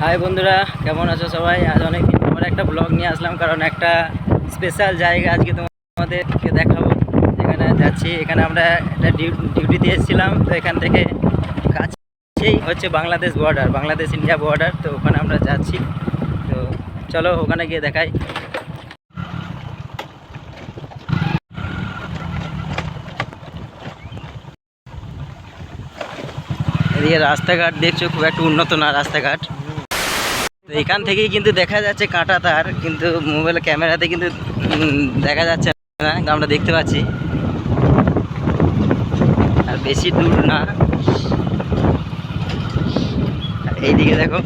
High বন্ধুরা, কেমন আছো সবাই? আজ অনেক দিন পর একটা ব্লগ নিয়ে আসলাম, কারণ একটা স্পেশাল জায়গা আজকে তোমাদেরকে দেখাবো। যেখানে যাচ্ছি, এখানে আমরা একটা ডিউটিতে এসেছিলাম, তো এখান থেকে কাছেই হচ্ছে Bangladesh border Bangladesh India border তো ওখানে আমরা যাচ্ছি। তো চলো ওখানে গিয়ে দেখাই। এদিকে রাস্তাঘাট দেখছ, খুব একটা উন্নত না রাস্তাঘাট। এখান থেকেই কিন্তু দেখা যাচ্ছে কাঁটা তার, কিন্তু মোবাইল ক্যামেরাতে কিন্তু দেখা যাচ্ছে না আমরা দেখতে পাচ্ছি। আর বেশি দূর না। এইদিকে দেখো,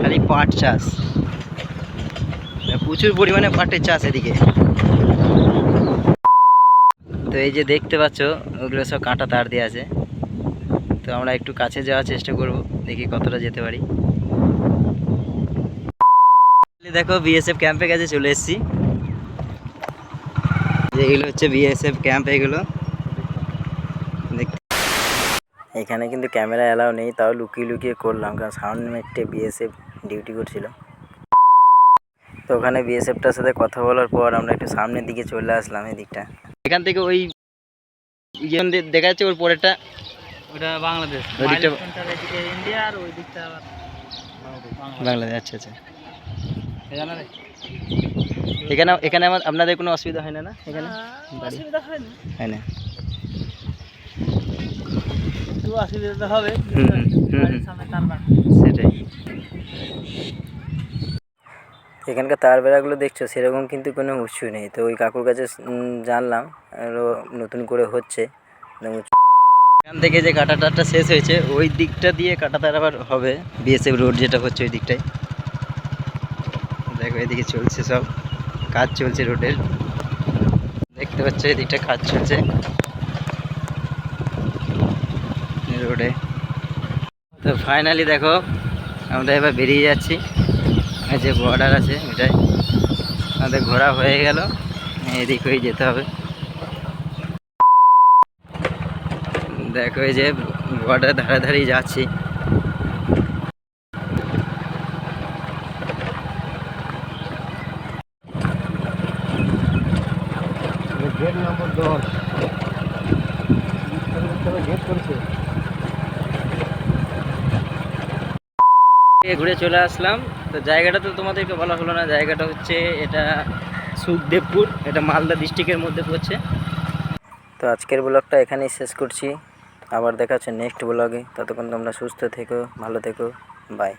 খালি পাট চাষ। প্রচুর পরিমাণে পাটের চাষ এদিকে। তো এই যে দেখতে পাচ্ছ, ওগুলো সব কাঁটা তার দিয়ে আছে। তো আমরা একটু কাছে যাওয়ার চেষ্টা করব, দেখি কতটা যেতে পারি। দেখো বিএসএফ ক্যাম্পে কাছে চলে এসেছি। যেগুলো হচ্ছে বিএসএফ ক্যাম্প এগুলো। এখানে কিন্তু ক্যামেরা অ্যালাউ নেই তাও লুকিয়ে লুকিয়ে করলাম কারণ সাউন্ড মেটে বিএসএফ ডিউটি করছিল তো ওখানে বিএসএফটার সাথে কথা বলার পর আমরা একটু সামনের দিকে চলে আসলাম এই দিকটা এখান থেকে ওই ইয়ে দেখা যাচ্ছে ওর পরেরটা। ওটা বাংলাদেশ। ওই দিকটা- মাইল সেন্টার এদিকে ইন্ডিয়া আর ওই দিকটা বাংলাদেশ। বাংলাদেশ আচ্ছা আচ্ছা? এখানে এখানে আমার আপনাদের কোনো অসুবিধা হয় না না? এখানে? অসুবিধা হয় না। অসুবিধা তো হবে। সেটাই। এখানকার তার বেড়াগুলো দেখছ সেরকম কিন্তু কোনো উৎসু নেই। তো ওই কাকুর কাছে জানলাম আরও নতুন করে হচ্ছে। এখান থেকে যে কাটা তারটা শেষ হয়েছে ওই দিকটা দিয়ে কাটা তার আবার হবে। বিএসএফ রোড যেটা হচ্ছে ওই দিকটায়। দেখো, এদিকে চলছে সব। কাজ চলছে রোডের। দেখতে পাচ্ছ, এদিকটা কাজ চলছে। রোডে। তো ফাইনালি দেখো, আমরা এবার বেরিয়ে যাচ্ছি। যে বর্ডার আছে এটাই আমাদের ঘোরা হয়ে গেল। এদিক হয়ে যেতে হবে। দেখো, এই যে বর্ডার ধারে ধারেই যাচ্ছি। গেট নম্বর দশ। ঘুরে চলে আসলাম। তো জায়গাটা তো তোমাদেরকে বলা হলো না, জায়গাটা হচ্ছে এটা সুখদেবপুর, এটা মালদা ডিস্ট্রিক্টের মধ্যে পড়ছে। তো আজকের ব্লগটা এখানেই শেষ করছি। আবার দেখা হচ্ছে নেক্সট ব্লগে ততক্ষণ তোমরা সুস্থ থেকো, ভালো থেকো। বাই